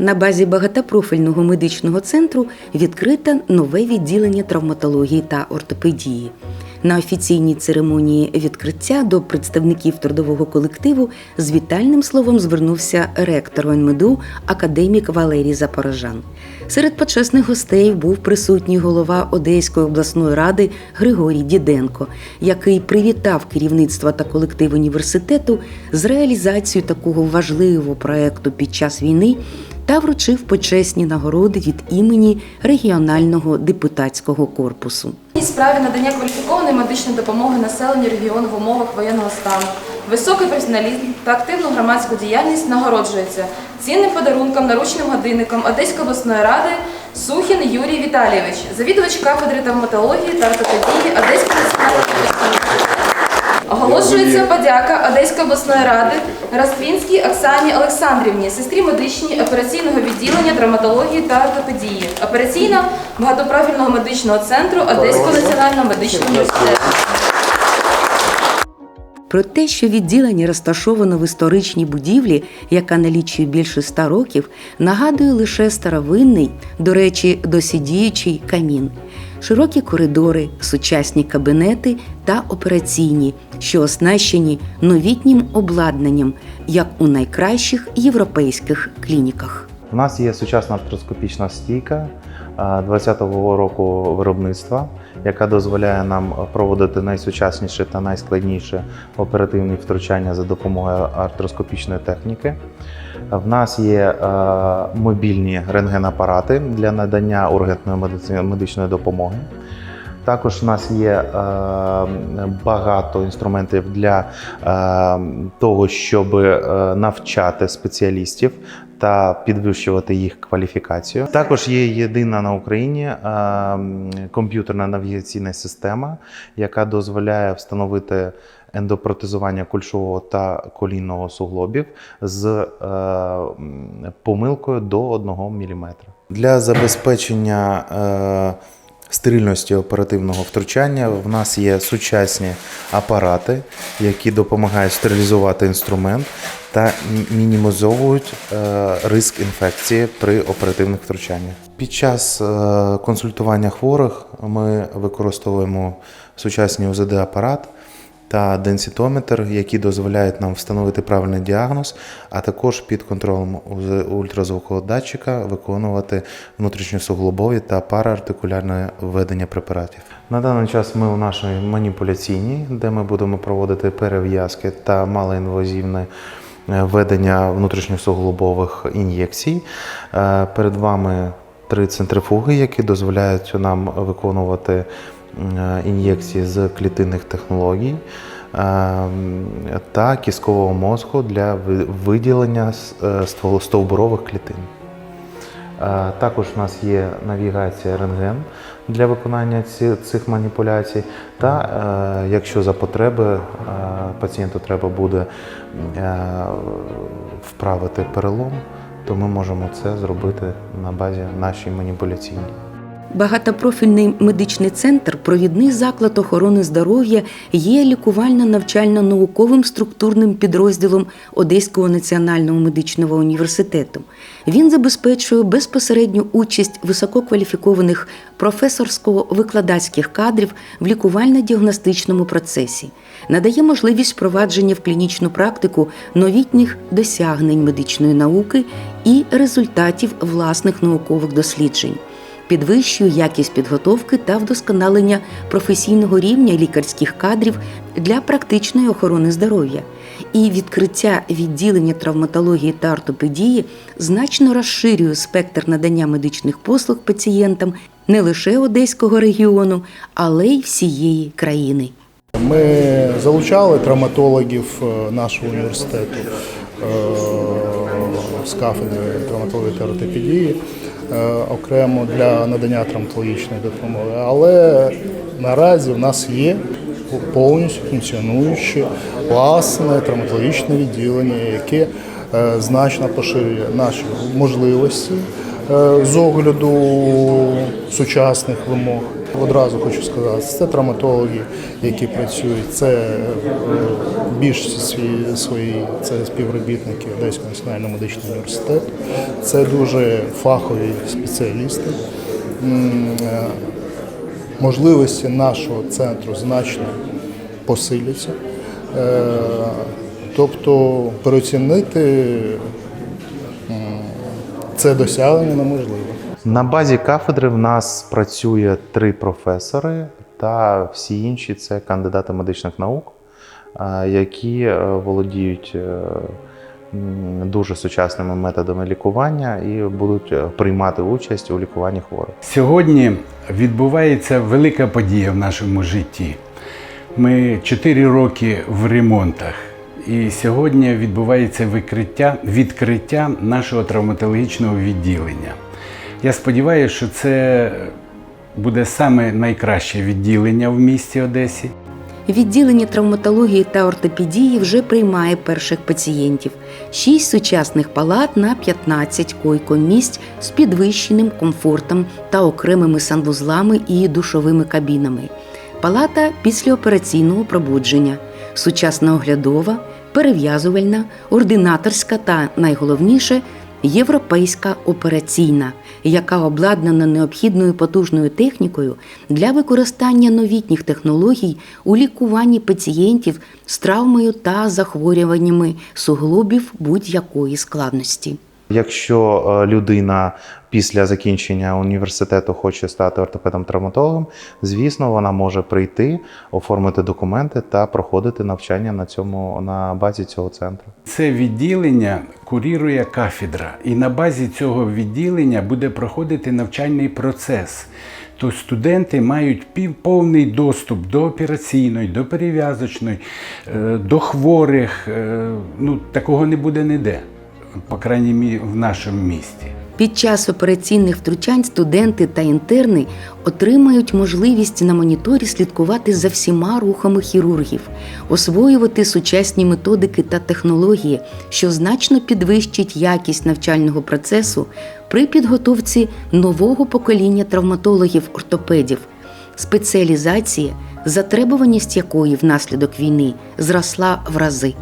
На базі багатопрофільного медичного центру відкрите нове відділення травматології та ортопедії. На офіційній церемонії відкриття до представників трудового колективу з вітальним словом звернувся ректор ОНМДУ академік Валерій Запорожан. Серед почесних гостей був присутній голова Одеської обласної ради Григорій Діденко, який привітав керівництво та колектив університету з реалізацією такого важливого проекту під час війни та вручив почесні нагороди від імені регіонального депутатського корпусу. У справі надання кваліфікованої медичної допомоги населенню регіону в умовах воєнного стану, високий професіоналізм та активну громадську діяльність нагороджується цінним подарунком, наручним годинником Одеської обласної ради Сухін Юрій Віталійович, завідувач кафедри травматології та ортопедії. Оголошується подяка Одеської обласної ради Раствінській Оксані Олександрівні, сестрі медичній операційного відділення травматології та ортопедії, операційно багатопрофільного медичного центру Одеського національного медичного університету. Про те, що відділення розташовано в історичній будівлі, яка налічує більше ста років, нагадує лише старовинний, до речі, досі діючий камін, широкі коридори, сучасні кабінети та операційні, що оснащені новітнім обладнанням, як у найкращих європейських клініках. У нас є сучасна артроскопічна стійка а, 20-го року виробництва, яка дозволяє нам проводити найсучасніші та найскладніші оперативні втручання за допомогою артроскопічної техніки. В нас є е, мобільні рентгенапарати для надання ургентної медичної допомоги. Також у нас є е, багато інструментів для е, того, щоб е, навчати спеціалістів та підвищувати їх кваліфікацію. Також є єдина на Україні комп'ютерна навігаційна система, яка дозволяє встановити ендопротезування кульшового та колінного суглобів з помилкою до 1 мм. Для забезпечення стерильності оперативного втручання в нас є сучасні апарати, які допомагають стерилізувати інструмент та мінімізовують е, ризик інфекції при оперативних втручаннях. Під час е, консультування хворих ми використовуємо сучасний УЗД-апарат та денситометр, які дозволяють нам встановити правильний діагноз, а також під контролем ультразвукового датчика виконувати внутрішньосуглобові та параартикулярне введення препаратів. На даний час ми у нашій маніпуляційній, де ми будемо проводити перев'язки та малоінвазивне е, введення внутрішньосуглобових ін'єкцій. Е, Перед вами три центрифуги, які дозволяють нам виконувати ін'єкції з клітинних технологій е, та кісткового мозку для виділення е, стовбурових клітин. Е, Також у нас є навігація рентген для виконання цих маніпуляцій. Та е, якщо за потреби е, пацієнту треба буде е, вправити перелом, то ми можемо це зробити на базі нашій маніпуляційній. Багатопрофільний медичний центр, провідний заклад охорони здоров'я, є лікувально-навчально-науковим структурним підрозділом Одеського національного медичного університету. Він забезпечує безпосередню участь висококваліфікованих професорсько-викладацьких кадрів в лікувально-діагностичному процесі, надає можливість впровадження в клінічну практику новітніх досягнень медичної науки і результатів власних наукових досліджень підвищує якість підготовки та вдосконалення професійного рівня лікарських кадрів для практичної охорони здоров'я. І відкриття відділення травматології та ортопедії значно розширює спектр надання медичних послуг пацієнтам не лише Одеського регіону, але й всієї країни. Ми залучали травматологів е, нашого університету е, з кафедри травматології та ортопедії окремо для надання травматологічної допомоги. Але наразі в нас є повністю функціонуюче власне травматологічне відділення, яке е, значно поширює наші можливості е, з огляду сучасних вимог Одразу хочу сказати, це травматологи, які працюють, це е, більш свої, свої це співробітники Одеського національного медичного університету, це дуже фахові спеціалісти. Е, Можливості нашого центру значно посиляться. Е, Тобто переоцінити це досягнення неможливо. На базі кафедри в нас працює три професори, та всі інші це кандидати медичних наук, е, які е, володіють е, дуже сучасними методами лікування і будуть приймати участь у лікуванні хворих. Сьогодні відбувається велика подія в нашому житті. Ми 4 роки в ремонтах, і сьогодні відбувається викриття, відкриття нашого травматологічного відділення. Я сподіваюся, що це буде саме найкраще відділення в місті Одесі. Відділення травматології та ортопедії вже приймає перших пацієнтів. Шість сучасних палат на 15 койко-місць з підвищеним комфортом та окремими санвузлами і душовими кабінами. Палата післяопераційного пробудження, сучасна оглядова, перев'язувальна, ординаторська та найголовніше європейська операційна, яка обладнана необхідною потужною технікою для використання новітніх технологій у лікуванні пацієнтів з травмою та захворюваннями суглобів будь-якої складності. Якщо е, людина після закінчення університету хоче стати ортопедом-травматологом, звісно, вона може прийти, оформити документи та проходити навчання на цьому на базі цього центру. Це відділення курірує кафедра, і на базі цього відділення буде проходити навчальний процес. То студенти мають пів- повний доступ до операційної, до перев'язочної, е, до хворих. Е, Ну, такого не буде ніде, по крайній мірі в нашому місті. Під час операційних втручань студенти та інтерни отримають можливість на моніторі слідкувати за всіма рухами хірургів, освоювати сучасні методики та технології, що значно підвищить якість навчального процесу при підготовці нового покоління травматологів-ортопедів, спеціалізація, затребуваність якої внаслідок війни зросла в рази.